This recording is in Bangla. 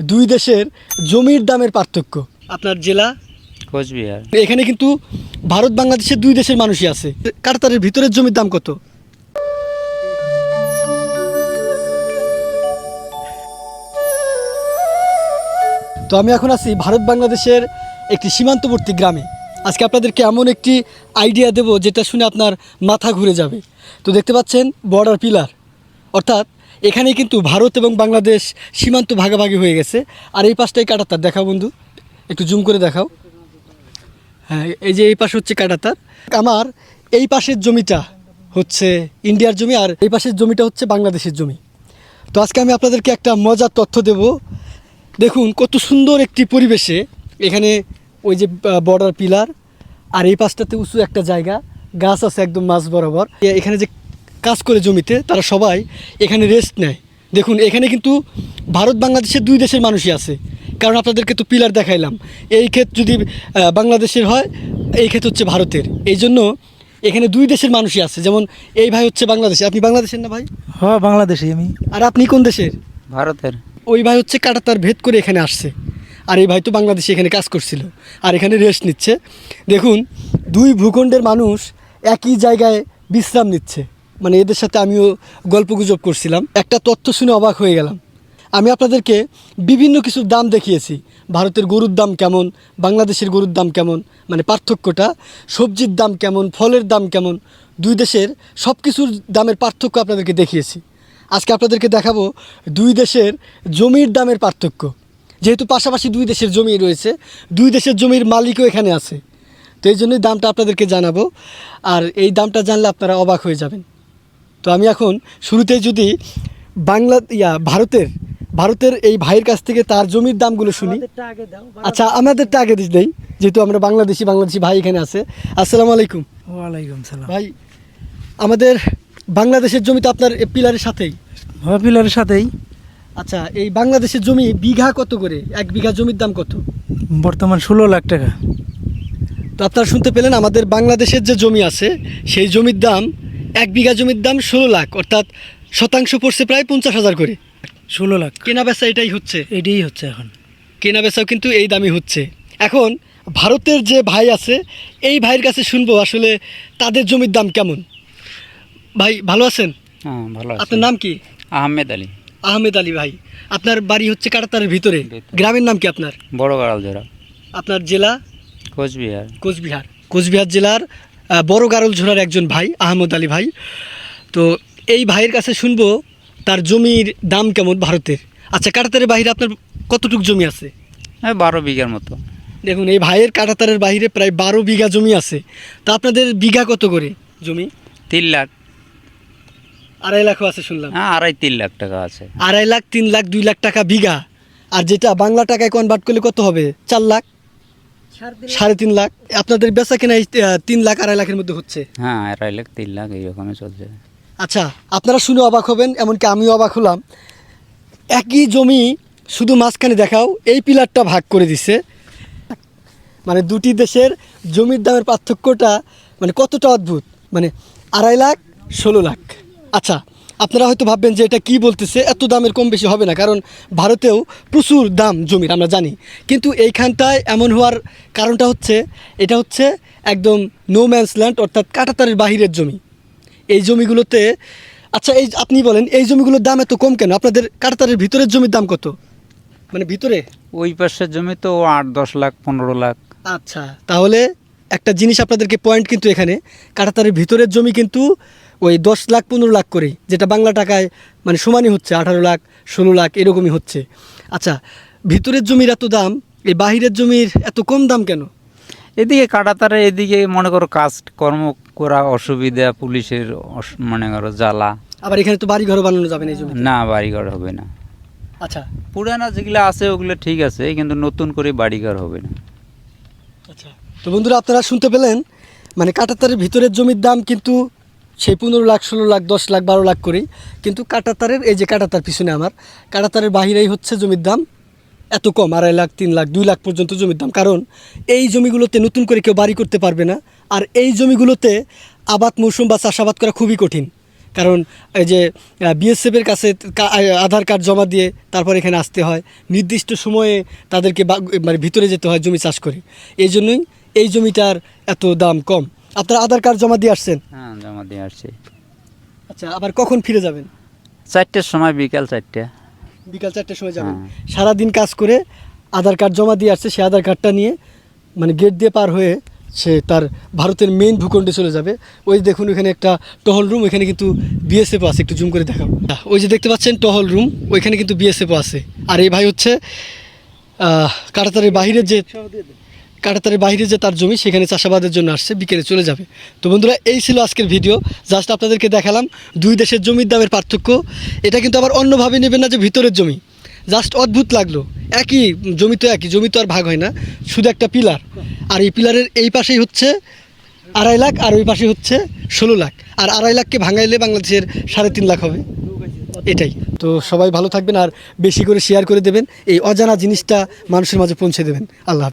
দুই দেশের জমির দামের পার্থক্য। আপনার জেলা? কোচবিহার। এখানে কিন্তু ভারত বাংলাদেশের দুই দেশের মানুষই আছে। কাতারের ভিতরের জমির দাম কত? তো আমি এখন আছি ভারত বাংলাদেশের একটি সীমান্তবর্তী গ্রামে। আজকে আপনাদেরকে এমন একটি আইডিয়া দেব যেটা শুনে আপনার মাথা ঘুরে যাবে। তো দেখতে পাচ্ছেন বর্ডার পিলার অর্থাৎ এখানে কিন্তু ভারত এবং বাংলাদেশ সীমান্ত ভাগাভাগি হয়ে গেছে। আর এই পাশটাই কাটাতার। দেখাও বন্ধু, একটু জুম করে দেখাও। হ্যাঁ এই যে এই পাশে হচ্ছে কাটাতার। আমার এই পাশের জমিটা হচ্ছে ইন্ডিয়ার জমি আর এই পাশের জমিটা হচ্ছে বাংলাদেশের জমি। তো আজকে আমি আপনাদেরকে একটা মজার তথ্য দেব। দেখুন, কত সুন্দর একটি পরিবেশে এখানে ওই যে বর্ডার পিলার আর এই পাশটাতে উঁচু একটা জায়গা। গাছ আছে একদম মাঝ বরাবর। এখানে যে কাজ করে জমিতে তারা সবাই এখানে রেস্ট নেয়। দেখুন এখানে কিন্তু ভারত বাংলাদেশের দুই দেশের মানুষই আছে। কারণ আপনাদেরকে তো পিলার দেখাইলাম। এই ক্ষেত যদি বাংলাদেশের হয় এই ক্ষেত হচ্ছে ভারতের। এই জন্য এখানে দুই দেশের মানুষই আছে। যেমন এই ভাই হচ্ছে বাংলাদেশে। আপনি বাংলাদেশের না ভাই? হ্যাঁ বাংলাদেশি আমি। আর আপনি কোন দেশের? ভারতের। ওই ভাই হচ্ছে কাটাতার ভেদ করে এখানে আসছে। আর এই ভাই তো বাংলাদেশে এখানে কাজ করছিল। আর এখানে রেস্ট নিচ্ছে। দেখুন দুই ভূখণ্ডের মানুষ একই জায়গায় বিশ্রাম নিচ্ছে। মানে এদের সাথে আমিও গল্পগুজব করছিলাম। একটা তথ্য শুনে অবাক হয়ে গেলাম। আমি আপনাদেরকে বিভিন্ন কিছুর দাম দেখিয়েছি। ভারতের গরুর দাম কেমন? বাংলাদেশের গরুর দাম কেমন? মানে পার্থক্যটা। সবজির দাম কেমন? ফলের দাম কেমন? দুই দেশের সব কিছুর দামের পার্থক্য আপনাদেরকে দেখিয়েছি। আজকে আপনাদেরকে দেখাবো দুই দেশের জমির দামের পার্থক্য। যেহেতু পাশাপাশি দুই দেশের জমি রয়েছে, দুই দেশের জমির মালিকও এখানে আছে। তো এই জন্যই দামটা আপনাদেরকে জানাব। আর এই দামটা জানলে আপনারা অবাক হয়ে যাবেন। তো আমি এখন শুরুতে যদি বাংলা ইয়া ভারতের ভারতের এই ভাইয়ের কাছ থেকে তার জমির দামগুলো শুনি। আচ্ছা আমাদেরটা আগে দিস নেই যেহেতু আমরা বাংলাদেশি বাংলাদেশি ভাই এখানে আছে। আসসালামু আলাইকুম। ওয়ালাইকুম সালাম। ভাই আমাদের বাংলাদেশের জমি তো আপনার পিলারের সাথেই। হ্যাঁ পিলারের সাথেই। আচ্ছা এই বাংলাদেশের জমি বিঘা কত করে? এক বিঘা জমির দাম কত? বর্তমান ষোলো লাখ টাকা। তো আপনারা শুনতে পেলেন আমাদের বাংলাদেশের যে জমি আছে সেই জমির দাম এক বিঘা জমির দাম ষোলো লাখ অর্থাৎ শতাংশ পড়ছে প্রায় পঞ্চাশ হাজার করে। ষোলো লাখ। কেনা বেচা এটাই হচ্ছে। এটাই হচ্ছে এখন। কেনা বেচাও কিন্তু এই দামই হচ্ছে। এখন ভারতের যে ভাই আছে এই ভাইয়ের কাছে শুনব আসলে তাদের জমির দাম কেমন? ভাই ভালো আছেন? হ্যাঁ ভালো আছে। আপনার নাম কি? আহমেদ আলী। আহমেদ আলী ভাই আপনার বাড়ি হচ্ছে কাটাতারের ভিতরে। গ্রামের নাম কি আপনার? বড় গাড়াল জোড়া আপনার জেলা? কোচবিহার। কোচবিহার। কোচবিহার জেলার বড় গারল ঝোড়ার একজন ভাই আহমদ আলী ভাই। তো এই ভাইয়ের কাছে শুনব তার জমির দাম কেমন ভারতের? আচ্ছা কাটাতারের বাইরে আপনার কতটুকু জমি আছে? হ্যাঁ বারো বিঘার মতো। দেখুন এই ভাইয়ের কাটাতারের বাইরে প্রায় বারো বিঘা জমি আছে। তা আপনাদের বিঘা কত করে জমি? তিন লাখ। আড়াই লাখও আছে শুনলাম। হ্যাঁ আড়াই তিন লাখ টাকা আছে। আড়াই লাখ তিন লাখ দুই লাখ টাকা বিঘা। আর যেটা বাংলা টাকায় কনভার্ট করলে কত হবে? চার লাখ? সাড়ে তিন লাখ? আপনাদের বেচা কেনা এই, তিন লাখ আড়াই লাখের মধ্যে হচ্ছে? হ্যাঁ আড়াই লাখ তিন লাখ এইরকমই চলছে। আচ্ছা আপনারা শুনে অবাক হবেন এমনকি আমিও অবাক হলাম। একই জমি শুধু মাঝখানে দেখাও এই পিলারটা ভাগ করে দিছে। মানে দুটি দেশের জমির দামের পার্থক্যটা মানে কতটা অদ্ভুত? মানে আড়াই লাখ ষোলো লাখ। আচ্ছা আপনারা হয়তো ভাববেন যে এটা কি বলতেছে? এত দামের কম বেশি হবে না কারণ ভারতেও প্রচুর দাম জমির আমরা জানি। কিন্তু এইখানটায় এমন হওয়ার কারণটা হচ্ছে এটা হচ্ছে একদম নো ম্যানস ল্যান্ড অর্থাৎ কাটাতারের বাহিরের জমি। এই জমিগুলোতে আচ্ছা এই আপনি বলেন এই জমিগুলোর দাম এত কম কেন? আপনাদের কাটাতারের ভিতরের জমির দাম কত? মানে ভিতরে? ওই পাশের জমি তো আট দশ লাখ পনেরো লাখ। আচ্ছা তাহলে একটা জিনিস আপনাদেরকে পয়েন্ট কিন্তু এখানে কাটাতারের ভিতরের জমি কিন্তু ওই দশ লাখ পনেরো লাখ করে যেটা বাংলা টাকায় মানে সমানই হচ্ছে আঠারো লাখ ষোলো লাখ এরকমই হচ্ছে। আচ্ছা ভিতরের জমির এত দাম এই বাহিরের জমির এত কম দাম কেন? এদিকে কাটাতারে এদিকে মনে করো কাজ কর্ম করা অসুবিধা পুলিশের মনে করো জ্বালা। আবার এখানে তো বাড়ি ঘরও বানানো যাবে না না বাড়িঘর হবে না। আচ্ছা। পুরানা যেগুলো আছে ওগুলো ঠিক আছে কিন্তু নতুন করে বাড়িঘর হবে না। আচ্ছা। তো বন্ধুরা আপনারা শুনতে পেলেন মানে কাটাতারের ভিতরের জমির দাম কিন্তু সেই পনেরো লাখ, ষোলো লাখ, দশ লাখ, বারো লাখ করেই। কিন্তু কাটাতারের, এই যে কাটাতার পিছনে আমার, কাটাতারের বাহিরেই হচ্ছে জমির দাম এত কম, আড়াই লাখ, তিন লাখ, দুই লাখ পর্যন্ত জমির দাম। কারণ এই জমিগুলোতে নতুন করে কেউ বাড়ি করতে পারবে না, আর এই জমিগুলোতে আবাদ মৌসুম বা চাষাবাদ করা খুবই কঠিন। কারণ এই যে বিএসএফের কাছে আধার কার্ড জমা দিয়ে তারপর এখানে আসতে হয়। নির্দিষ্ট সময়ে তাদেরকে মানে ভিতরে যেতে হয় জমি চাষ করে। এই জন্যই এই জমিটার এত দাম কম। আপনারা আধার কার্ড জমা দিয়ে আসছেন? হ্যাঁ জমা দিয়ে আসছি। আচ্ছা আবার কখন ফিরে যাবেন? চারটের সময় বিকাল চারটে। বিকাল চারটের সময় যাবেন। হ্যাঁ। সারাদিন কাজ করে আধার কার্ড জমা দিয়ে আসছে সে আধার কার্ডটা নিয়ে মানে গেট দিয়ে পার হয়ে সে তার ভারতের মেইন ভূখণ্ডে চলে যাবে। ওই দেখুন ওইখানে একটা টহল রুম ওইখানে কিন্তু বিএসএফ আছে একটু জুম করে দেখাবো ওই যে দেখতে পাচ্ছেন টহল রুম ওইখানে কিন্তু বিএসএফ আছে। আর এই ভাই হচ্ছে কাটাতারের বাহিরের যে কাটাতারের বাইরে যে তার জমি, সেখানে চাষাবাদের জন্য আসছে, বিকেলে চলে যাবে। তো বন্ধুরা, এই ছিল আজকের ভিডিও। জাস্ট আপনাদেরকে দেখালাম দুই দেশের জমির দামের পার্থক্য। এটা কিন্তু আবার অন্যভাবে নেবেন না যে ভিতরের জমি। জাস্ট অদ্ভুত লাগল। একই জমি তো একই, জমি তো আর ভাগ হয় না। শুধু একটা পিলার। আর এই পিলারের এই পাশেই হচ্ছে আড়াই লাখ, আর ওই পাশে হচ্ছে ষোলো লাখ। আর আড়াই লাখকে ভাঙাইলে বাংলাদেশের সাড়ে তিন লাখ হবে। এটাই। তো সবাই ভালো থাকবেন আর বেশি করে শেয়ার করে দেবেন। এই অজানা জিনিসটা মানুষের মাঝে পৌঁছে দেবেন। আল্লাহ।